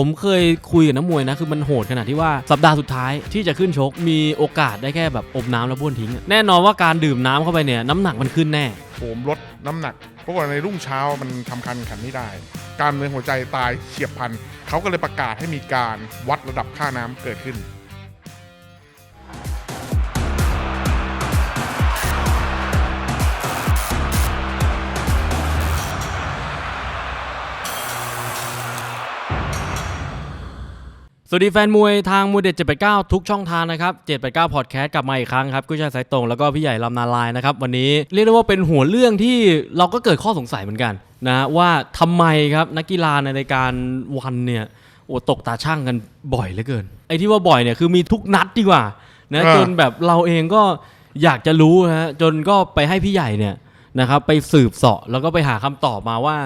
ผมเคยคุยกับนักมวยนะ คือมันโหดขนาดที่ว่าสัปดาห์สุดท้ายที่จะขึ้นชก มีโอกาสได้แค่แบบอบน้ำแล้วบ้วนทิ้งอะแน่นอนว่าการดื่มน้ำเข้าไปเนี่ยน้ำหนักมันขึ้นแน่ ผมลดน้ำหนักเพราะว่าในรุ่งเช้ามันทำการแข่งขันไม่ได้ การเมืองหัวใจตายเฉียบพลันเขาก็เลยประกาศให้มีการวัดระดับค่าน้ำเกิดขึ้น สวัสดีแฟนมวยทางมวยเด็ด789 ทุกช่องทางนะครับ 789พอดแคสต์กลับมาอีกครั้งครับกุ้ยชายสายตรงแล้วก็พี่ใหญ่ลำนาลายนะครับ วันนี้เรียกได้ว่าเป็นหัวเรื่องที่เราก็เกิดข้อสงสัยเหมือนกันนะว่าทำไมครับนักกีฬาในรายการวันเนี่ยโอ้ตกตาช่างกันบ่อยเหลือเกิน ไอ้ที่ว่าบ่อยเนี่ยคือมีทุกนัดดีกว่านะจนแบบเราเองก็อยากจะรู้ฮะจนก็ไปให้พี่ใหญ่เนี่ยนะครับไปสืบเสาะแล้วก็ไปหาคำตอบมาว่า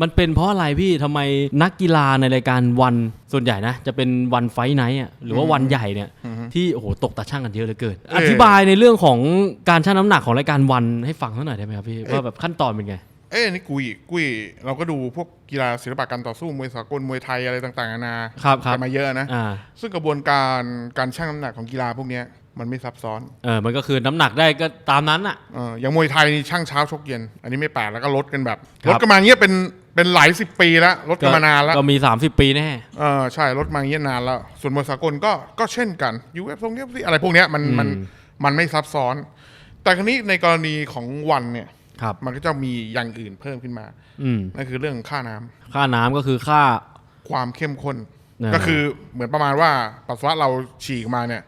มันเป็นเพราะอะไรพี่ทำไมนักกีฬาในรายการวันส่วนใหญ่นะ จะเป็นวันไฟท์ไนท์อะหรือว่าวันใหญ่เนี่ย ที่โอ้โหตกตาช่างกันเยอะเหลือเกินเอออธิบายในเรื่องของการชั่งน้ำหนักของรายการวันให้ฟังสักหน่อยได้ไหมครับพี่ว่าแบบขั้นตอนเป็นไงเอ้ยนี่กุยกุยเราก็ดูพวกกีฬาศิลปะการต่อสู้มวยสากลมวยไทยอะไรต่างๆนานาครับครับกันมาเยอะนะอ่าซึ่งกระบวนการการชั่งน้ำหนักของกีฬาพวกเนี้ย มันไม่ซับซ้อน เออ มันก็คือน้ำหนักได้ก็ตามนั้นอะ เอออย่างมวยไทยนี่ช่างเช้าชกเย็น อันนี้ไม่แปลกแล้วก็ลดกันแบบครับ ลดกันมาอย่างเงี้ยเป็นเป็นหลายสิบปีแล้วลดกันมานานแล้วก็มี 30 ปีแน่ เออใช่ลดมาอย่างเงี้ยนานแล้ว ส่วนมวยสากลก็ก็เช่นกันยูเอฟทรงเอฟซีอะไรพวกเนี้ยมันมันอืมมันไม่ซับซ้อน แต่ครั้นี้ในกรณีของวันเนี่ย ครับ มันก็จะมีอย่างอื่นเพิ่มขึ้นมาอืม นั่นคือเรื่องค่าน้ำค่าน้ำก็คือค่า ความเข้มข้นอ่าก็คือเหมือนประมาณว่าปัสสาวะเราฉีกมาเนี่ย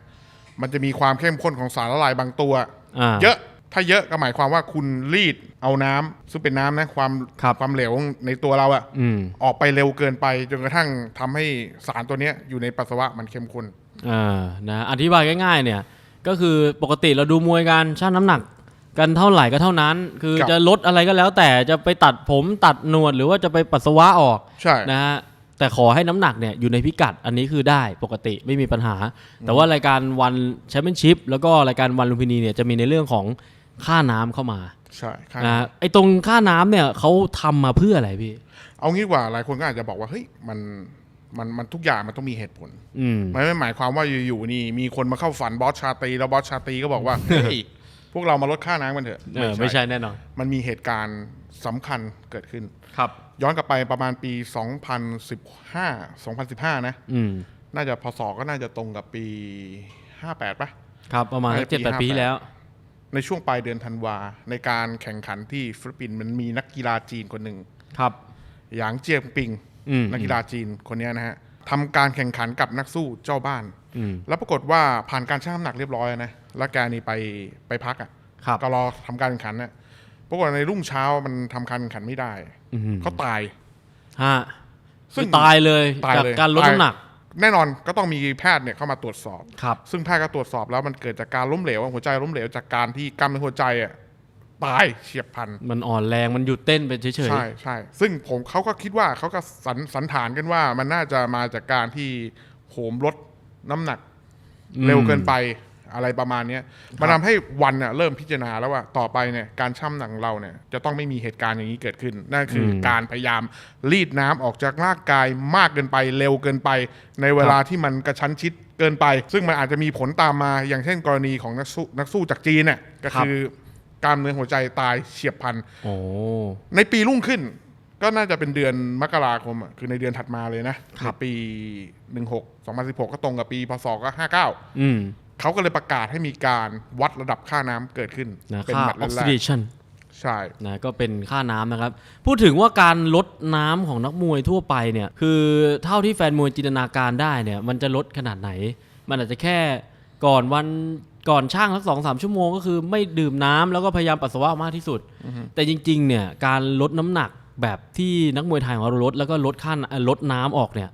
มันจะมีความเข้มข้นของสารละลายบางตัว อ่า เยอะถ้าเยอะก็หมายความว่าคุณรีดเอาน้ำซึ่งเป็นน้ำนะความครับ ความเหลวในตัวเราอะอืมออกไปเร็วเกินไปจนกระทั่งทำให้สารตัวเนี้ยอยู่ในปัสสาวะมันเข้มข้น อ่านะอธิบายง่ายๆเนี่ย ก็คือปกติเราดูมวยกันชั่งน้ำหนัก กันเท่าไหร่ก็เท่านั้น คือครับ จะลดอะไรก็แล้วแต่จะไปตัดผมตัดหนวดหรือว่าจะไปปัสสาวะออกใช่ นะฮะ แต่ขอให้น้ำหนักเนี่ยอยู่ในพิกัดอันนี้คือได้ปกติไม่มีปัญหา แต่ว่ารายการวันแชมเปี้ยนชิพแล้วก็รายการวันลุมพินีเนี่ยจะมีในเรื่องของค่าน้ำเข้ามาใช่ครับนะฮะไอ้ตรงค่าน้ำเนี่ยเขาทำมาเพื่ออะไรพี่เอางี้ดีกว่าหลายคนก็อาจจะบอกว่าเฮ้ยมันมันมันทุกอย่างมันต้องมีเหตุผล อืม มันไม่หมายความว่าอยู่ๆนี่มีคนมาเข้าฝันบอสชาตรีแล้วบอสชาตรีก็บอกว่า เฮ้ย พวกเรามาลดค่าน้ำกันเถอะเออไม่ใช่แน่นอน มันมีเหตุการณ์สำคัญเกิดขึ้น ครับ ย้อนกลับไปประมาณปี 2015 2015 นะ อืม น่าจะพศก็น่าจะตรงกับปี 58ปะ ครับประมาณในปีเจ็ดแปดปีที่แล้ว ในช่วงปลายเดือนธันวา ในการแข่งขันที่ฟิลิปปินส์มันมีนักกีฬาจีนคนหนึ่ง ครับ หยางเจียงปิง อืม นักกีฬาจีนคนเนี้ยนะฮะทำการแข่งขันกับนักสู้เจ้าบ้าน อืม แล้วปรากฏว่าผ่านการชั่งน้ำหนักเรียบร้อยนะ แล้วแกนี่ไปไปพักอะครับ ก็รอทำการแข่งขันน่ะปรากฏในรุ่งเช้ามันทำการแข่งขันไม่ได้อืมเขาตาย ฮะซึ่ซึ่งงตายเลยตายจากเลยการลดตายน้ำหนักแน่นอนก็ต้องมีแพทย์เนี่ยเข้ามาตรวจสอบ ครับ ซึ่งแพทย์ก็ตรวจสอบแล้วมันเกิดจากการล้มเหลวหัวใจล้มเหลวจากการที่กล้ามเนื้อหัวใจอะตายเฉียบพลัน มันอ่อนแรงมันหยุดเต้นไปเฉย ใช่ใช่ซึ่งผมเขาก็คิดว่าเขาก็สันสันฐานกันว่ามันน่าจะมาจากการที่โหมลดน้ำหนัก อืม เร็วเกินไป อะไรประมาณเนี้ยมันทำให้วันเน่ะเริ่มพิจารณาแล้วว่าต่อไปเนี่ยการช่ำหนังเราเนี่ยจะต้องไม่มีเหตุการณ์อย่างนี้เกิดขึ้นนั่นคืออมการพยายามรีดน้ำออกจากร่างกายมากเกินไปเร็วเกินไป ในเวลาที่มันกระชั้นชิดเกินไป ซึ่งมันอาจจะมีผลตามมาอย่างเช่นกรณีของนักสู้นักสู้จากจีนเนี่ยก็คือกล้ามเนื้อหัวใจตายเฉียบพลันๆโอ้ในปีรุ่งขึ้นก็น่าจะเป็นเดือนมกราคมอะคือในเดือนถัดมาเลยนะในปี 16 2016 ก็ตรงกับปีพศก็ 59อืม เขาก็เลยประกาศให้มีการวัดระดับค่าน้ำเกิดขึ้น นะเป็นค่าหมัดออกแรซิกเดชันๆใช่ นะก็เป็นค่าน้ำนะครับ พูดถึงว่าการลดน้ำของนักมวยทั่วไปเนี่ย คือเท่าที่แฟนมวยจินตนาการได้เนี่ย มันจะลดขนาดไหน มันอาจจะแค่ก่อนวันก่อนช่างสักสองสามชั่วโมงก็คือไม่ดื่มน้ำแล้วก็พยายามปัสสาวะมากที่สุด แต่จริงๆเนี่ยการลดน้ำหนักแบบที่นักมวยไทยของเราลดแล้วก็ลดค่าเอ่อลดน้ำออกเนี่ย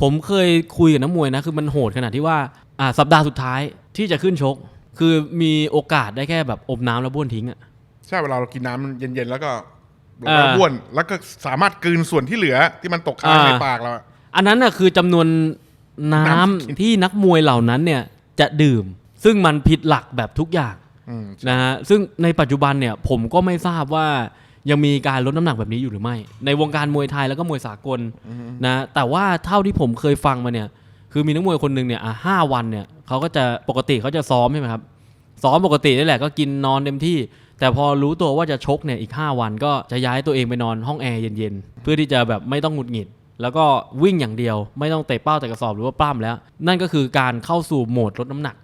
ผมเคยคุยกับนักมวยนะ คือมันโหดขนาดที่ว่าอ่าสัปดาห์สุดท้ายที่จะขึ้นชก คือมีโอกาสได้แค่แบบอมน้ำแล้วบ้วนทิ้งอะ ใช่เวลาเรากินน้ำเย็นๆ แล้วก็อ่าเราบ้วน แล้วก็สามารถกลืนส่วนที่เหลือที่มันตกค้างอ่า ในปากเราอะ อันนั้นน่ะคือจำนวนน้ำน้ำกิน ที่นักมวยเหล่านั้นเนี่ยจะดื่ม ซึ่งมันผิดหลักแบบทุกอย่างอืมนะฮะซึ่งในปัจจุบันเนี่ยผมก็ไม่ทราบว่า ยังมีการลดน้ำหนักแบบนี้อยู่หรือไม่ ในวงการมวยไทยแล้วก็มวยสากลนะแต่ว่าเท่าที่ผมเคยฟังมาเนี่ย คือมีนักมวยคนหนึ่งเนี่ยอะห้าวันเนี่ยเขาก็จะปกติเขาจะซ้อมใช่ไหมครับซ้อมปกตินี่แหละก็กินนอนเต็มที่ แต่พอรู้ตัวว่าจะชกเนี่ยอีก 5 วันก็จะย้ายตัวเองไปนอนห้องแอร์เย็นๆ เพื่อที่จะแบบไม่ต้องหงุดหงิด แล้วก็วิ่งอย่างเดียว ไม่ต้องเตะเป้าแต่กระสอบหรือว่าปล้ำแล้ว นั่นก็คือการเข้าสู่โหมดลดน้ำหนัก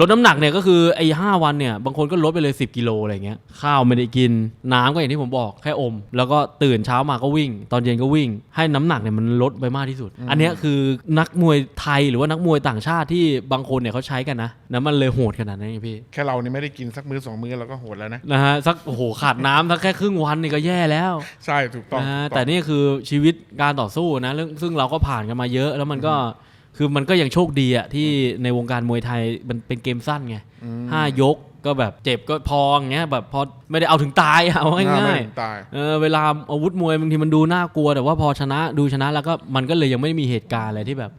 ลดน้ำหนักเนี่ยก็คือไอ้ห้าวันเนี่ยบางคนก็ลดไปเลย 10 กิโลอะไรเงี้ยข้าวไม่ได้กิน น้ำก็อย่างที่ผมบอกแค่อม แล้วก็ตื่นเช้ามาก็วิ่ง ตอนเย็นก็วิ่ง ให้น้ำหนักเนี่ยมันลดไปมากที่สุด อันเนี้ยคือนักมวยไทยหรือว่านักมวยต่างชาติที่บางคนเนี่ยเขาใช้กันนะนะมันเลยโหดขนาดนั้นไงพี่แค่เรานี่ไม่ได้กินสักมื้อสองมื้อเราก็โหดแล้วนะนะฮะสักโอ้โหขาดน้ำสักแค่ครึ่งวันนี่ก็แย่แล้ว ใช่ถูกต้องนะฮะถูกองแต่นี่คือชีวิตการต่อสู้นะเรื่องซึ่งเราก็ผ่านกันมาเยอะแล้วมันก็ คือมันก็ยังโชคดีอะที่ในวงการมวยไทยมันเป็นเกมสั้นไงอืมห้ายกก็แบบเจ็บก็พออย่างเงี้ยแบบพอไม่ได้เอาถึงตายอะเอาหน้ง่าไม่ยถึงตายๆเออเวลาอาวุธมวยบางทีมันดูน่ากลัว แต่ว่าพอชนะดูชนะแล้วก็มันก็เลยยังไม่มีเหตุการณ์อะไรที่แบบ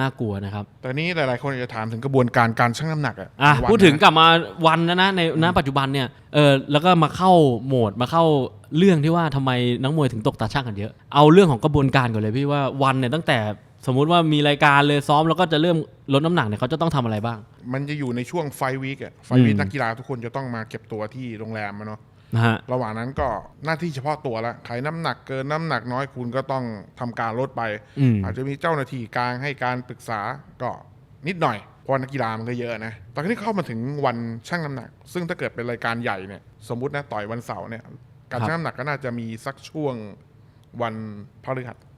น่ากลัวนะครับแต่นี้หลายๆ คนจะถามถึงกระบวนการการชั่งน้ำหนักอะอะวันพูดถึงนะกลับมาวันนะนะในณปัจจุบันเนี่ยเออแล้วก็มาเข้าโหมดมาเข้าเรื่องที่ว่าทำไมนักมวยถึงตกตาช่างกันเยอะ เอาเรื่องของกระบวนการก่อนเลยพี่ว่าวันเนี่ยตั้งแต่ สมมุติว่ามีรายการเลยซ้อมแล้วก็จะเริ่มลดน้ำหนักเนี่ยเขาจะต้องทำอะไรบ้าง มันจะอยู่ในช่วงไฟวีคอะไฟอืวีคมนักกีฬาทุกคนจะต้องมาเก็บตัวที่โรงแรมอะเนาะ นะฮะ ระหว่างนั้นก็หน้าที่เฉพาะตัวละใครน้ำหนักเกินน้ำหนักน้อยคุณก็ต้องทำการลดไป อืม อาจจะมีเจ้าหน้าที่กลางให้การปรึกษาก็นิดหน่อยเพราะนักกีฬามันก็เยอะนะแต่ทีนี้เข้ามาถึงวันชั่งน้ำหนัก ซึ่งถ้าเกิดเป็นรายการใหญ่เนี่ยสมมุตินะต่อยวันเสาร์เนี่ยการชั่งน้ำหนักก็น่าจะมีสักช่วงวันพฤหัสอืมอ่า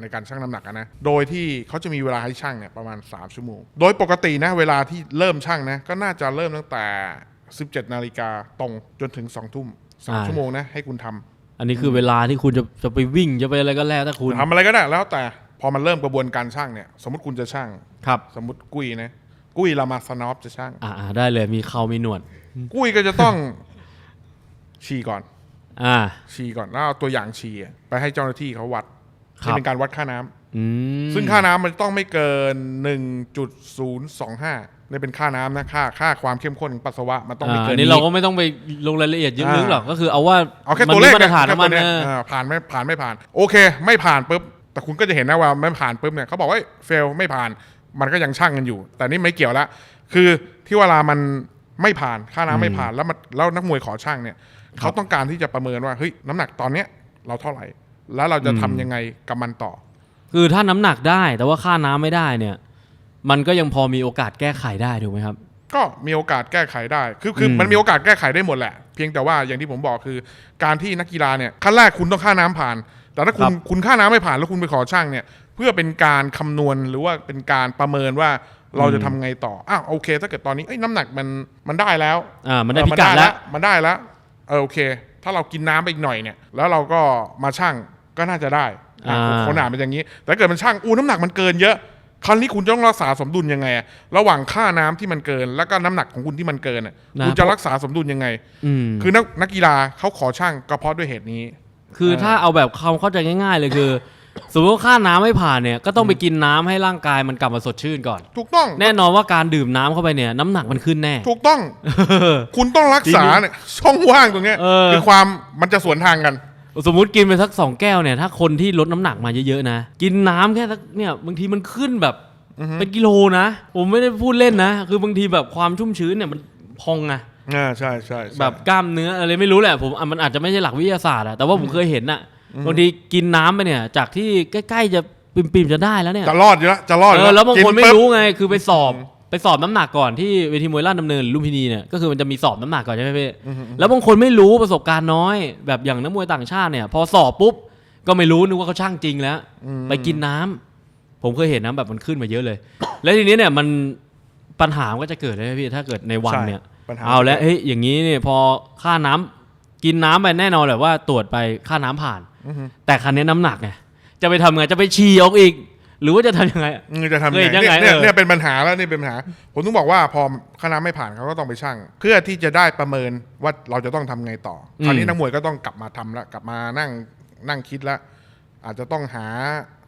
ในการชั่งน้ำหนักอะนะ โดยที่เขาจะมีเวลาให้ชั่งเนี่ยประมาณ 3 ชั่วโมง โดยปกตินะเวลาที่เริ่มชั่งนะก็น่าจะเริ่มตั้งแต่ 17 นาฬิกาตรงจนถึง 2 ทุ่มสามอ่าชั่วโมงนะให้คุณทำอันนี้คือเวลาที่คุณจะจะไปวิ่งจะไปอะไรก็แล้วแต่คุณทำอะไรก็ได้แล้วแต่พอมันเริ่มกระบวนการชั่งเนี่ยสมมติคุณจะชั่งครับ สมมติกุ้ยนะกุ้ยเรามาสนอปจะชั่งอ่าๆได้เลยมีเขามีหนวด กุ้ยก็จะต้องฉี่ก่อน อ่า ฉี่ก่อนแล้วเอาตัวอย่างฉี่อะไปให้เจ้าหน้าที่เขาวัดครับ นี่เป็นการวัดค่าน้ำอืมซึ่งค่าน้ำมันต้องไม่เกิน 1.025นี่เป็นค่าน้ำนะค่าค่าความเข้มข้นของปัสสาวะมันต้องไม่อ่าเกิอันนนี้เราก็ไม่ต้องไปลงรายละเอียดเยอะลึกหรอกก็คือเอาว่าเอาแค่มันตัวมีเลขมาตรฐานแค่ของมันตัวเยเออเออผ่านไม่ผ่านไม่ผ่าน โอเค ไม่ผ่านปุ๊บแต่คุณก็จะเห็นนะว่าไม่ผ่านปุ๊บเนี่ยเขาบอกว่าเฟลไม่ผ่านมันก็ยังช่างกันอยู่ แต่นี่ไม่เกี่ยวละคือที่เวลามันไม่ผ่านค่าน้ำไม่ผ่านแล้วมันแล้วนักมวยขอช่างเนี่ย เขาต้องการที่จะประเมินว่าเฮ้ยน้ำหนักตอนเนี้ยเราเท่าไหร่ แล้วเราจะทำยังไงกับมันต่อ คือถ้าน้ำหนักได้แต่ว่าค่าน้ำไม่ได้เนี่ย มันก็ยังพอมีโอกาสแก้ไขได้ถูกไหมครับ ก็มีโอกาสแก้ไขได้ คือคืออืมมันมีโอกาสแก้ไขได้หมดแหละ เพียงแต่ว่าอย่างที่ผมบอกคือ การที่นักกีฬาเนี่ยขั้นแรกคุณต้องค่าน้ำผ่าน แต่ถ้าคุณคุณค่าน้ำไม่ผ่านแล้วคุณไปขอช่างเนี่ย เพื่อเป็นการคำนวณหรือว่าเป็นการประเมินว่าเราจะทำไงต่ออ้าวโอเค ถ้าเกิดตอนนี้เอ้ยน้ำหนักมันมันได้แล้วอ่ามันได้เออพิกัดแล้ว มันได้แล้ว เออโอเค ถ้าเรากินน้ำไปอีกหน่อยเนี่ยแล้วเราก็มาช่างก็น่าจะได้อะอ่า คนอ่านเป็นอย่างนี้ แต่ถ้าเกิดมันช่างอู้น้ำหนักมันเกินเยอะ คราวนี้คุณจะต้องรักษาสมดุลยังไงอะระหว่างค่าน้ำที่มันเกิน แล้วก็น้ำหนักของคุณที่มันเกินอะนะ คุณจะรักษาสมดุลยังไง อืมคือนักนักกีฬาเขาขอช่างก็เพราะด้วยเหตุนี้ คือถ้าเอาแบบความเข้าใจง่าย ๆ เลยคือ สมมติว่าค่าน้ำไม่ผ่านเนี่ยก็ต้องไปกินน้ำให้ร่างกายมันกลับมาสดชื่นก่อน ถูกต้อง แน่นอนว่าการดื่มน้ำเข้าไปเนี่ยน้ำหนักมันขึ้นแน่ ถูกต้อง คุณต้องรักษาเนี่ยช่องว่างตรงเนี้ยเออ คือความมันจะสวนทางกัน สมมุติกินไปสักสองแก้วเนี่ยถ้าคนที่ลดน้ำหนักมาเยอะๆนะกินน้ำแค่สักเนี่ยบางทีมันขึ้นแบบเป็นกิโลนะผมไม่ได้พูดเล่นนะ คือบางทีแบบความชุ่มชื้นเนี่ยมันพองอะ อ่าใช่ใช่ใช่แบบกล้ามเนื้ออะไรไม่รู้แหละผมอะมันอาจจะไม่ใช่หลักวิทยาศาสตร์อะแต่ว่าผมเคยเห็นอะ บางทีกินน้ำไปเนี่ย จากที่ใกล้ๆจะปิ่มๆจะได้แล้วเนี่ยจะรอดอยู่แล้วจะรอดเออยู่อแล้วบางคนกิไม่ปุ๊รู้ไงคือไปสอบไปสอบน้ำหนักก่อนที่เวทีมวยราชดำเนินหรือลุมพินีเนี่ยก็คือมันจะมีสอบน้ำหนักก่อนใช่ไหมพี่แล้วบางคนไม่รู้ประสบการณ์น้อย แบบอย่างนักมวยต่างชาติเนี่ย พอสอบปุ๊บก็ไม่รู้นึกว่าเขาช่างจริงแล้ว ไปกินน้ำผมเคยเห็นน้ำแบบมันขึ้นมาเยอะเลย แล้วทีนี้เนี่ยมันปัญหามันก็จะเกิดเลยพี่ถ้าเกิดในวันใช่เนี่ยปัญหาเอาแล้วเฮ้ยอย่างนี้เนี่ยพอค่าน้ำกินน้ำไปแน่นอนแหละว่าตรวจไปค่าน้ำผ่านอือฮึ แต่คันนี้น้ำหนักไงจะไปทำไงจะไปฉี่ออกอีก หรือว่าจะทำยังไงอืมจะทำเคยยังไงยังไงเนี่ยเออเนี่ยเป็นปัญหาแล้วนี่เป็นปัญหา ผมต้องบอกว่าพอคณะไม่ผ่านเขาก็ต้องไปช่าง เพื่อที่จะได้ประเมินว่าเราจะต้องทำไงต่ออมคราวนี้นักมวยก็ต้องกลับมาทำแล้วกลับมานั่งนั่งคิดแล้วอาจจะต้องหา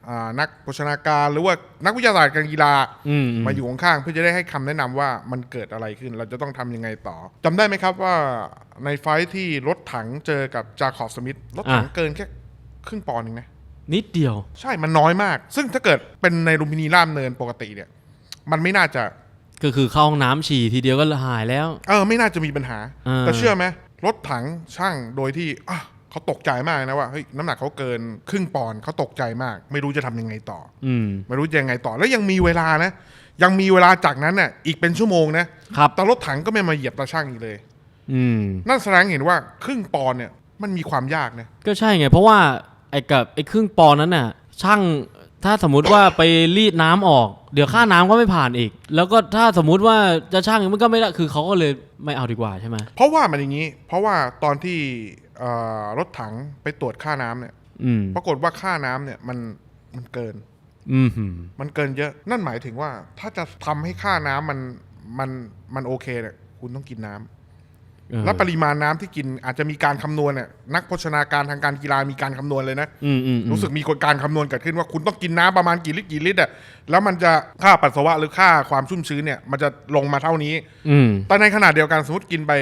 อ่านักโภชนาการหรือว่านักวิทยาศาสตร์การกีฬาอืมมาอยู่ข้างๆเพื่อจะได้ให้คำแนะนำว่ามันเกิดอะไรขึ้น เราจะต้องทำยังไงต่อจำได้ไหมครับว่าในไฟท์ที่รถถังเจอกับจาคอบสมิธรถถังเกินแค่ ครึ่งปอนด์เองนะ นิดเดียว ใช่มันน้อยมาก ซึ่งถ้าเกิดเป็นในลุมพินีล่ามเนินปกติเนี่ย มันไม่น่าจะ ก็คือเข้าห้องน้ำฉี่ทีเดียวก็หายแล้ว เออ ไม่น่าจะมีปัญหา เออ แต่เชื่อไหมรถถังช่างโดยที่อะเขาตกใจมากนะว่าเฮ้ยน้ำหนักเขาเกินครึ่งปอนด์เขาตกใจมาก ไม่รู้จะทำยังไงต่อ อืม ไม่รู้จะยังไงต่อแล้วยังมีเวลานะ ยังมีเวลาจากนั้นน่ะอีกเป็นชั่วโมงนะครับ แต่รถถังก็ไม่มาเหยียบตาช่างอีกเลย อืม นั่นแสดงเห็นว่าครึ่งปอนด์เนี่ยมันมีความยากนะ ก็ใช่ไง เพราะว่าไอ้กับไอ้ครึ่งปอนด์นั้นน่ะ ช่างถ้าสมมุติว่าไปรีดน้ำออก เดี๋ยวค่าน้ำก็ไม่ผ่านอีก แล้วก็ถ้าสมมุติว่าจะช่างมันก็ไม่ได้คือเขาก็เลยไม่เอาดีกว่าใช่ไหมเพราะว่ามันอย่างนี้ เพราะว่าตอนที่เอ่อรถถังไปตรวจค่าน้ำเนี่ยอืมปรากฏว่าค่าน้ำเนี่ยมันมันเกินอืมหืมมันเกินเยอะ นั่นหมายถึงว่าถ้าจะทำให้ค่าน้ำมันมันมันโอเคเนี่ยคุณต้องกินน้ำเออ และปริมาณน้ำที่กินอาจจะมีการคำนวณเนี่ยนักโภชนาการทางการกีฬามีการคำนวณเลยนะอืมอืมอืมรู้สึกมีการคำนวณเกิดขึ้นว่าคุณต้องกินน้ำประมาณกี่ลิตรกี่ลิตรอะแล้วมันจะค่าปัสสาวะหรือค่าความชุ่มชื้นเนี่ยมันจะลงมาเท่านี้อืมแต่ในขณะเดียวกันสมมติกินไป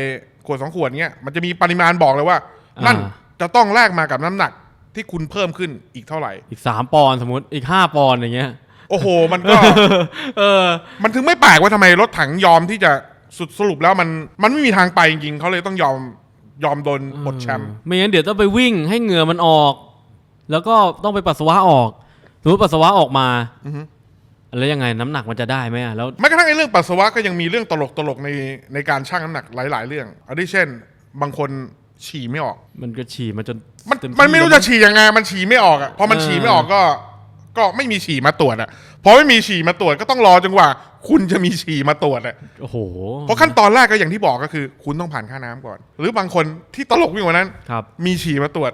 ขวดสองขวดเนี้ยมันจะมีปริมาณบอกเลยว่าอ่านั่นั่นจะต้องแลกมากับน้ำหนักที่คุณเพิ่มขึ้นอีกเท่าไหร่ อีกสามปอนด์สมมติอีกห้าปอนด์อย่างเงี้ย โอ้โห มันก็ เออ มันถึงไม่แปลกว่าทำไมรถถังยอมที่จะ สุดสรุปแล้วมันมันไม่มีทางไปจริงๆเขาเลยต้องยอมยอมโดนปลดแชมป์ไม่งั้นเดี๋ยวต้องไปวิ่งให้เหงื่อมันออก แล้วก็ต้องไปปัสสาวะออกสมมติปัสสาวะออกมาอือฮึแล้วยังไงน้ำหนักมันจะได้ไหมอะแล้วแม้กระทั่งไอ้เรื่องปัสสาวะก็ยังมีเรื่องตลกตลกๆในในการชั่งน้ำหนักหลาย ๆ เรื่องอันที่เช่น บางคนฉี่ไม่ออก มันก็ฉี่มาจนมันเต็ที่มันไม่รู้แล้วจะฉี่ยังไงมันฉี่ไม่ออกอะพอมันเออฉี่ไม่ออกก็ ก็ไม่มีฉี่มาตรวจอะพอไม่มีฉี่มาตรวจก็ต้องรอจนกว่า คุณจะมีฉี่มาตรวจอะโอ้โหเพราะขั้นตอนแรกก็อย่างที่บอกก็คือ คุณต้องผ่านค่าน้ำก่อน หรือบางคนที่ตลกยิ่งกว่านั้นครับมีฉี่มาตรวจ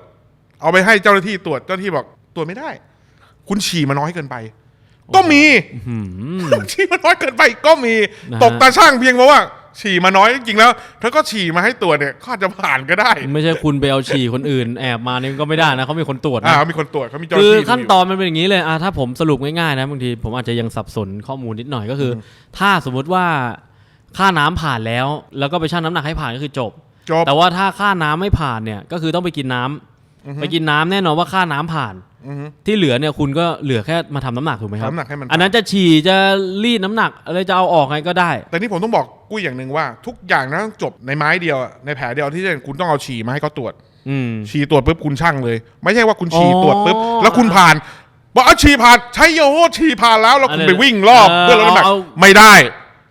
เอาไปให้เจ้าหน้าที่ตรวจเจ้าหน้าที่บอกตรวจไม่ได้ คุณฉี่มาน้อยเกินไป ก็มีหืมฉี่มาน้อยเกินไป ก็มีนะฮะตกตาช่างเพียงเพราะว่า ฉี่มาน้อยจริงๆแล้วเธอก็ฉี่มาให้ตรวจเนี่ยเขาอาจจะผ่านก็ได้ไม่ใช่คุณไปเอาฉี่คนอื่นแอบมาเนี่ยก็ไม่ได้นะเขามีคนตรวจอ่านะเขามีคนตรวจเขามีเจ้าหคืน้าอที่ขั้นดูยู่ตอนมันเป็นอย่างนี้เลยอะถ้าผมสรุปง่ายๆนะบางทีผมอาจจะยังสับสนข้อมูลนิดหน่อยก็คืออถ้าสมมุติว่าค่าน้ำผ่านแล้ว แล้วก็ไปชั่งน้ำหนักให้ผ่านก็คือจบ จบแต่ว่าถ้าค่าน้ำไม่ผ่านเนี่ยก็คือต้องไปกินน้ำ ไปกินน้ำแน่นอนว่าค่าน้ำผ่าน อือฮึ ที่เหลือเนี่ยคุณก็เหลือแค่มาทำน้ำหนักถูกไหมครับน้ำหนักให้มัน อันนั้นจะฉี่จะรีดน้ำหนักอะไรจะเอาออกไงก็ได้ แต่นี่ผมต้องบอกกุ้ยอย่างหนึ่งว่า ทุกอย่างนะต้องจบในไม้เดียวอะในแผลเดียวที่เช่นคุณต้องเอาฉี่มาให้เขาตรวจ อืม ฉี่ตรวจปุ๊บคุณช่างเลย ไม่ใช่ว่าคุณฉี่อ๋อตรวจปุ๊บแล้วคุณผ่านบอกเอาฉี่ผ่านใช่โยโหฉี่ผ่านแล้วแล้วคุณอะไรไปวิ่งรอบเออเพื่อลดน้ำหนักเอา ไม่ได้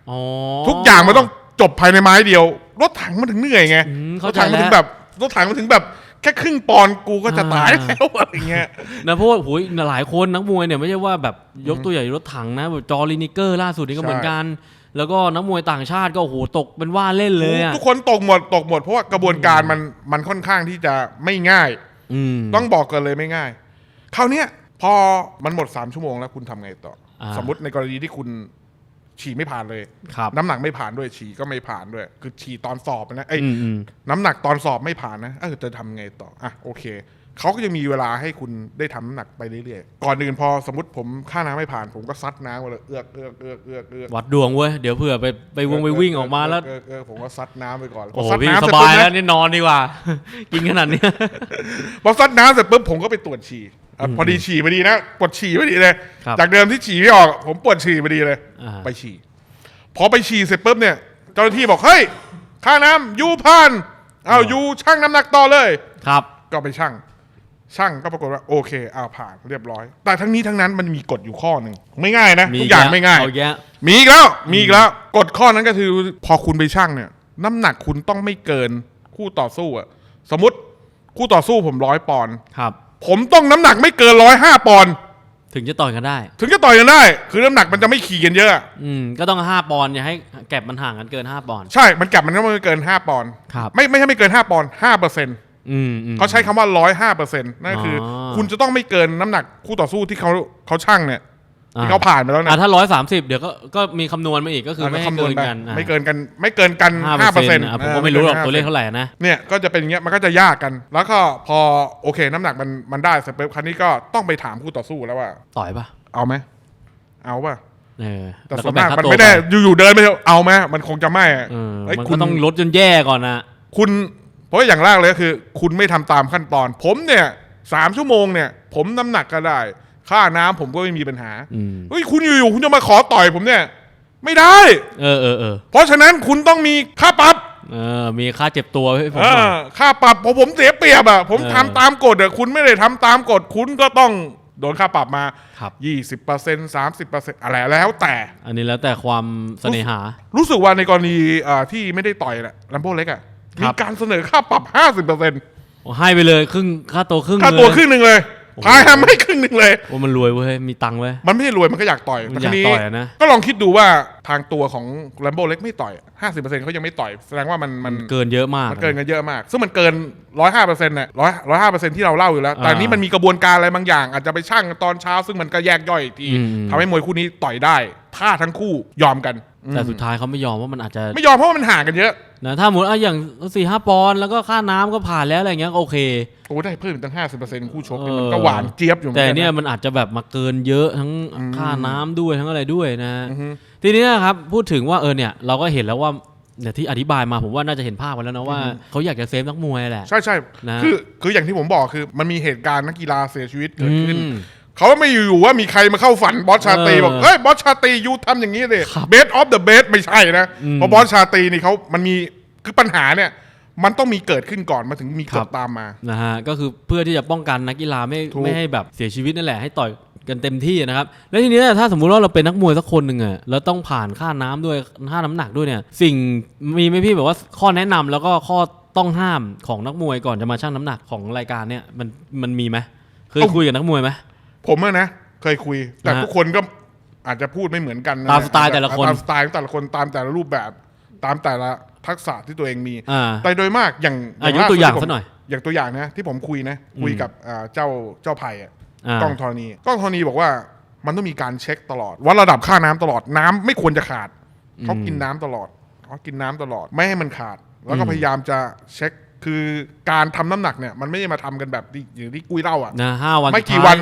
อ๋อ ทุกอย่างมันต้องจบภายในไม้เดียว รถถังมันถึงเหนื่อยไงอืมรเข้าถใจถังมันแล้ถึวงแบบรถถังมันถึงแบบ แค่ครึ่งปอนด์กูก็จะตายอ่าแล้วอะไรเงี้ยนะเพราะว่าโอ้ยหลายคนนักมวยเนี่ยไม่ใช่ว่าแบบยกตัวอย่างรถถังนะแบบจอร์ลินิเกอร์ล่าสุดนี่ก็ใช่เหมือนกัน แล้วก็นักมวยต่างชาติก็โอ้โหตกเป็นว่าเล่นเลยอะทุกคนตกหมดตกหมดเพราะว่ากระบวนการมันมันค่อนข้างที่จะไม่ง่ายอืมต้องบอกกันเลยไม่ง่ายคราวเนี้ยพอมันหมดสามชั่วโมงแล้วคุณทำไงต่ออาสมมติในกรณีที่คุณ ฉี่ไม่ผ่านเลยครับน้ำหนักไม่ผ่านด้วยฉี่ก็ไม่ผ่านด้วย คือฉี่ตอนสอบนะเอ้ยอืมอืมน้ำหนักตอนสอบไม่ผ่านนะเออจะทำไงต่ออะโอเคเขาก็จะมีเวลาให้คุณได้ทำน้ำหนักไปเรื่อยๆก่อนอื่นพอสมมติผมค่าน้ำไม่ผ่าน ผมก็ซัดน้ำมาเลยเอือกเอือกเอือกเอือกเอือกวัดดวงเว้ย เดี๋ยวเผื่อไปไปวงไปวิ่งออกมาแล้วเออเออผมก็ซัดน้ำไปก่อนพโอ้โหซัดพี่น้ำสเร็จบาปุ๊ยนะ แล้วนี่นอนดีกว่า กินขนาดเนี้ย พอซัดน้ำเสร็จปุ๊บผมก็ไปตรวจฉี่ อะพอดีฉี่พอดีนะปวดฉี่พอดีเลย ครับ จากเดิมที่ฉี่ไม่ออก ผมปวดฉี่พอดีเลย อ่าไปฉี่พอไปฉี่เสร็จปุ๊บเนี่ย เจ้าหน้าที่บอกเฮ้ยค่าน้ำยูพันเอายูช่างน้ำหนักต่อเลย ครับก็ไปช่างช่างก็ปรากฏว่าโอเคเอาผ่านเรียบร้อย แต่ทั้งนี้ทั้งนั้นมันมีกฎอยู่ข้อหนึ่งไม่ง่ายนะทุกอย่างไม่ง่าย เอาแยะมีอีกแล้ว มีอีกแล้ว กฎข้อนั้นก็คือ พอคุณไปช่างเนี่ย น้ำหนักคุณต้องไม่เกินคู่ต่อสู้อะสมมติคู่ต่อสู้ผมร้อยปอนด์ครับ ผมต้องน้ำหนักไม่เกินร้อยห้าปอนด์ถึงจะต่อยกันได้ ถึงจะต่อยกันได้ คือน้ำหนักมันจะไม่ขี่กันเยอะอะอืมก็ต้องห้าปอนด์อย่าให้แก็บมันห่างกันเกินห้าปอนด์ ใช่มันกลับมันต้องไม่เกินห้าปอนด์ครับไม่ไม่ใช่ไม่เกินห้าปอนด์ห้าเปอร์เซ็นต์อืมอืม เขาใช้คำว่าร้อยห้าเปอร์เซ็นต์นั่นก็คือออ คุณจะต้องไม่เกินน้ำหนักคู่ต่อสู้ที่เขาเขาช่างเนี่ย ที่เขาผ่านมาแล้วนะอะถ้าร้อยสามสิบเดี๋ยวก็ก็มีคำนวณมาอีกก็คืออะไม่ให้คำนวเกิณนไปกันอะไม่เกินกันไม่เกินกันห้าห้าเปเปออร์ร์เซ็เซ็นนต์ต์ผมก็ไม่รู้หรอกตัวเลขเท่าไหร่นะ เนี่ยก็จะเป็นอย่างเงี้ยมันก็จะยากกัน แล้วก็พอโอเคน้ำหนักมันมันได้เสร็จปุ๊บครั้นี้ก็ต้องไปถามคู่ต่อสู้แล้วว่า ต่อยปะเอาไหมเอาป่ะเออแต่แล้วส่ก็วนแบ่งมากค่ามันตัวไม่ได้ไปอยู่ๆเดินไปเถอะเอาไหมมันคงจะไม่อะเออเอ้ยมันคุก็ณต้องลดจนแย่ก่อนนะคุณเพราะอย่างแรกเลยก็คือ คุณไม่ทำตามขั้นตอน ผมเนี่ยสามชั่วโมงเนี่ย ผมน้ำหนักก็ได้ ค่าน้ำผมก็ไม่มีปัญหาอืมเฮ้ยคุณอยู่ๆคุณจะมาขอต่อยผมเนี่ย ไม่ได้ เออเออเออเพราะฉะนั้นคุณต้องมีค่าปรับเออมีค่าเจ็บตัวให้ผมเอหน่ออยค่าปรับพอผมเสียเปรียบอะผมเออทำตามกฎอะคุณไม่ได้ทำตามกฎคุณก็ต้องโดนค่าปรับมาครับ20% 30%อะไรแล้วแต่ อันนี้แล้วแต่ความเสน่หา รู้สึกว่าในกรณีเอ่อที่ไม่ได้ต่อยแหละลัมโบเล็กอะครัมีบการเสนอค่าปรับ50%โอ้ให้ไปเลยครึ่งค่าตัวครึ่งค่าตัวเลยครึ่งหนึ่งเลยโอ้โห พายทำให้ครึ่งหนึ่งเลยโอ้มันรวยเว้ย มีตังค์เว้ย มันไม่ใช่รวยมันก็อยากต่อยมันแต่อยากทีนี้ต่อยอะนะ ก็ลองคิดดูว่าทางตัวของลัมโบเล็กไม่ต่อย 50%เขายังไม่ต่อย แสดงว่ามันมันเกินเยอะมาก มันเกินกันเยอะมาก ซึ่งมันเกิน 105%เนี่ย100 105%ที่เราเล่าอยู่แล้วแต่อ่าอันนี้มันมีกระบวนการอะไรบางอย่าง อาจจะไปชั่งตอนเช้า ซึ่งมันก็แยกย่อยอีกทีอืม ทำให้มวยคู่นี้ต่อยได้ ถ้าทั้งคู่ยอมกัน แต่สุดท้ายเขาไม่ยอมว่ามันอาจจะไม่ยอมเพราะว่ามันห่างกันเยอะนะถ้าหมดอะอย่างสี่ห้าปอนด์แล้วก็ค่าน้ำก็ผ่านแล้วอะไรเงี้ยก็โอเคโอ้ได้เพิ่มอีกตั้ง50%คู่ชกเออนี่มันก็หวานเจี๊ยบอยู่หมือแต่กัะเนี่ยมันอาจจะแบบมาเกินเยอะทั้งค่าน้ำด้วยทั้งอะไรด้วยนะอือฮึทีนี้นะครับพูดถึงว่าเออเนี่ยเราก็เห็นแล้วว่าเนี่ยที่อธิบายมาผมว่าน่าจะเห็นภาพกันแล้วนะว่าเขาอยากจะเซฟนักมวยแหละ ใช่ใช่นะคือคืออย่างที่ผมบอกคือมันมีเหตุการณ์นักกีฬาเสียชีวิตเกิดขึ้นอืม เขาไม่อยู่ๆว่ามีใครมาเข้าฝันบอสชาตรีเออบอกเฮ้ยบอสชาตรียูทำอย่างนี้เลยครับเบสออฟเดอะเบสไม่ใช่นะอืมเพราะบอสชาตรีนี่เขามันมีคือปัญหาเนี่ยมันต้องมีเกิดขึ้นก่อนมาถึงมีคกรัฎบตามมานะฮะก็คือเพื่อที่จะป้องกันนักกีฬาไม่ถูกไม่ให้แบบเสียชีวิตนั่นแหละให้ต่อยกันเต็มที่นะครับ แล้วทีนี้ถ้าสมมุติว่าเราเป็นนักมวยสักคนหนึ่งอะแล้วต้องผ่านค่าน้ำด้วยค่าน้ำหนักด้วยเนี่ยสิ่งมีไหมพี่แบบว่าข้อแนะนำแล้วก็ข้อต้องห้ามของนักมวยก่อนจะมาชั่งน้ำหนักของรายการเนี่ยมันมันมีไหมเคยต้องคุยกับนักมวยไหม ผมอะนะเคยคุย แต่นะฮะทุกคนก็อาจจะพูดไม่เหมือนกันนะตามสไตล์แต่ละคนตามสไตล์ของแต่ละคนตามแต่ละรูปแบบ ตามแต่ละทักษะที่ตัวเองมี อ่าแต่โดยมากอย่างอะยกล่ตัวอย่างที่ผมสักหน่อยอย่างตัวอย่างนะที่ผมคุยนะคุยกับอ่าเจ้าเจ้าไผ่อะอ่ากล้องธรณีกล้องธรณีบอกว่ามันต้องมีการเช็คตลอดวัดระดับค่าน้ำตลอดน้ำไม่ควรจะขาดเขากินน้ำตลอดเขากินน้ำตลอดไม่ให้มันขาด แล้วก็พยายามจะเช็คคือการทำน้ำหนักเนี่ยมันไม่ได้มาทำกันแบบที่อย่างที่กุ้ยเล่าอะ นะห้าวันไม่กี่สุดท้ายวัน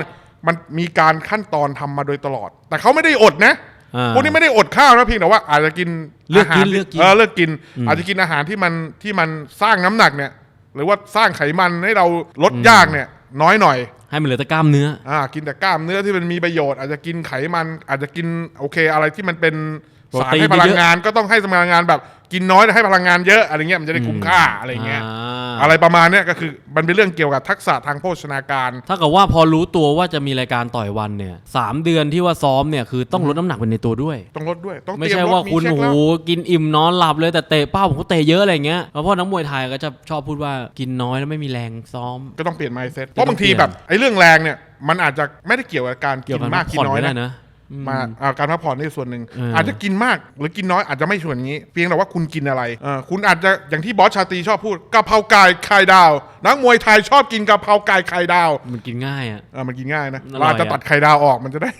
มันมีการขั้นตอนทำมาโดยตลอด แต่เขาไม่ได้อดนะอ่าพวกนี้ไม่ได้อดข้าวนะเพียงแต่ว่าอาจจะกินเลือกกินาหารเลือกกินเออเลือกกินอืมอาจจะกินอาหารที่มันที่มันสร้างน้ำหนักเนี่ย หรือว่าสร้างไขมันให้เราลดยากเนี่ย น้อยหน่อยให้มันเหลือแต่กล้ามเนื้ออ่ากินแต่กล้ามเนื้อที่มันมีประโยชน์อาจจะกินไขมันอาจจะกินโอเคอะไรที่มันเป็นโปร สารตีนให้พลังเยอะงานก็ต้องให้พลังงานแบบกินน้อยแต่ให้พลังงานเยอะอะไรเงี้ยมันจะได้คุ้มค่าอะไรเงี้ยอ่าอะไรประมาณเนี้ยก็คือมันเป็นเรื่องเกี่ยวกับทักษะทางโภชนาการถ้ากับว่าพอรู้ตัวว่าจะมีรายการต่อยวันเนี่ยสามเดือนที่ว่าซ้อมเนี่ยคือต้องลดน้ำหนักไปในตัวด้วย ต้องลดด้วยต้องไม่เตรียใช่มลว่าดมีคุณเช็โอ้คโหแล้วกินอิ่มนอนหลับเลยแต่เตะเป้าผมก็เตะเยอะอะไรเงี้ยแล้วพอนักมวยไทยก็จะชอบพูดว่ากินน้อยแล้วไม่มีแรงซ้อม ก็ต้องเปลี่ยน mindset ก็เพต้องราะบางทีเปลี่ยนแบบไอ้เรื่องแรงเนี่ยมันอาจจะไม่ได้เกี่ยวกับการเกี่ยกิวนกับมากพักกิผ่อนนน้อยไม่ได้นะนะอื มมาอ่าการพักผ่อนในส่วนหนึ่งเออออาจจะกินมากหรือกินน้อยอาจจะไม่ส่วนอย่างนี้ เพียงแต่ว่าคุณกินอะไรเออคุณอาจจะอย่างที่บอสชาตรีชอบพูดกะเพราไก่ไข่ดาวนักมวยไทยชอบกินกะเพราไก่ไข่ดาว มันกินง่ายอะเออมันกินง่ายนะอร่อยเราอาจจะอะตัดไข่ดาวออกมันจะได้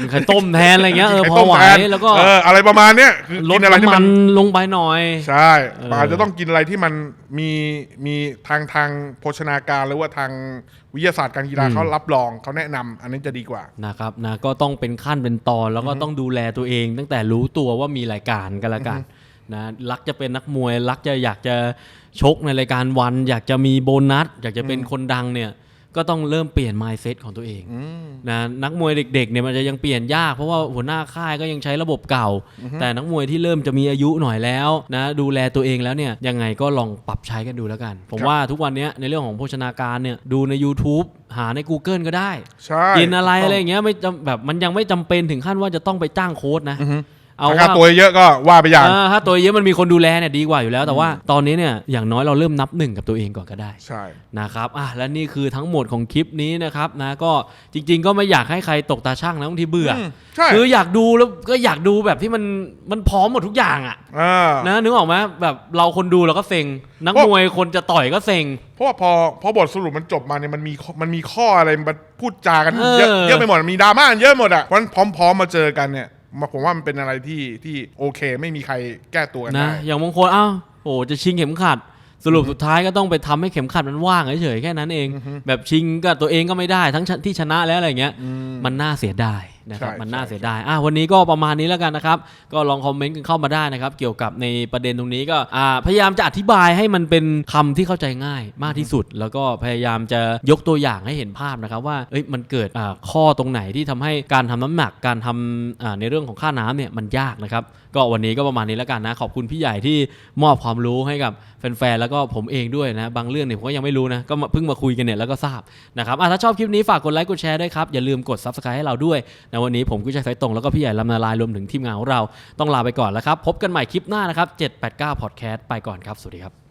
มีไข่ต้มแทนอะไรเงี้ยเออกินพไข่อต้มไหวทนแล้วก็เอออะไรประมาณเนี้ยคือลดกินอะไรที่น้ำมัมันนลงไปหน่อย ใช่เอออาจจะต้องกินอะไรที่มันมีมีทางทางโภชนาการหรือว่าทางวิทยาศาสตร์การกีฬาเขารับรองเขาแนะนำอันนี้จะดีกว่า นะครับนะก็ต้องเป็นขั้นเป็นตอนแล้วก็ต้องดูแลตัวเอง ตั้งแต่รู้ตัวว่ามีรายการกันละกันนะรักจะเป็นนักมวย รักจะอยากจะชกในรายการวัน อยากจะมีโบนัส อยากจะเป็นคนดังเนี่ย ก็ต้องเริ่มเปลี่ยน mindset ของตัวเองนะนักมวยเด็กๆเนี่ยมันจะยังเปลี่ยนยากเพราะว่าหัวหน้าค่ายก็ยังใช้ระบบเก่า แต่นักมวยที่เริ่มจะมีอายุหน่อยแล้วนะดูแลตัวเองแล้วเนี่ยยังไงก็ลองปรับใช้กันดูแล้วกัน ผมครับว่าทุกวันเนี้ยในเรื่องของโภชนาการเนี่ยดูใน YouTube หาใน Google ก็ได้ใช่กินอะไรอะไรอย่างเงี้ยไม่จำแบบมันยังไม่จำเป็นถึงขั้นว่าจะต้องไปจ้างโค้ดนะอือฮึ เอาถ้าค่าว่าตัวเยอะก็ว่าไปอย่างเออถ้าตัวเยอะมันมีคนดูแลเนี่ยดีกว่าอยู่แล้ว แต่ว่าตอนนี้เนี่ยอย่างน้อยเราเริ่มนับหนึ่งกับตัวเองก่อนก็ได้ใช่นะครับอะและนี่คือทั้งหมดของคลิปนี้นะครับนะก็จริง ๆ ก็ไม่อยากให้ใครตกตาช่างนะบางทีเบื่ออมใช่คืออยากดูแล้วก็อยากดูแบบที่มันมันพร้อมหมดทุกอย่างอะอ่านะนึกออกไหมแบบเราคนดูเราก็เซ็งนักเพราะมวยคนจะต่อยก็เซ็งเพราะว่าพอพอบทสรุปมันจบมาเนี่ยมันมีข้อมันมีข้ออะไรมาพูดจากันเออเยอะเยอะไปหมดมีดราม่าเยอะหมดอะเพราะฉะนั้นพร้อม ๆ มาเจอกันเนี่ยมา ผมว่ามันเป็นอะไรที่ที่โอเค ไม่มีใครแก้ตัวกันนะได้ อย่างบางคนอ้าวโอ้จะชิงเข็มขัด สรุปสุดท้ายก็ต้องไปทำให้เข็มขัดมันว่างเฉยๆแค่นั้นเอง แบบชิงก็ตัวเองก็ไม่ได้ทั้งที่ชนะแล้วอะไรเงี้ย มันน่าเสียดาย นะครับใช่มันน่าใช่เสียดายอะวันนี้ก็ประมาณนี้แล้วกันนะครับ ก็ลองคอมเมนต์กันเข้ามาได้นะครับ เกี่ยวกับในประเด็นตรงนี้ก็อ่าพยายามจะอธิบายให้มันเป็นคำที่เข้าใจง่ายมากที่สุด แล้วก็พยายามจะยกตัวอย่างให้เห็นภาพนะครับว่าเอ้ยมันเกิดอ่าข้อตรงไหนที่ทำให้การทำน้ำหนักการทำอ่าในเรื่องของค่าน้ำเนี่ยมันยากนะครับ ก็วันนี้ก็ประมาณนี้แล้วกันนะ ขอบคุณพี่ใหญ่ที่มอบความรู้ให้กับแฟนๆแล้วก็ผมเองด้วยนะ บางเรื่องเนี่ยผมก็ยังไม่รู้นะ ก็เพิ่งมาคุยกันเนี่ยแล้วก็ทราบนะครับอะถ้าชอบคลิปนี้ฝากกดไลค์กดแชร์ด้วยครับ อย่าลืมกด subscribe ให้เราด้วยในวันนี้ผมกุ้ยชัยสายตรงแล้วก็พี่ใหญ่ลำนาลายรวมถึงทีมงานของเราต้องลาไปก่อนแล้วครับพบกันใหม่คลิปหน้านะครับ789 podcast ไปก่อนครับสวัสดีครับ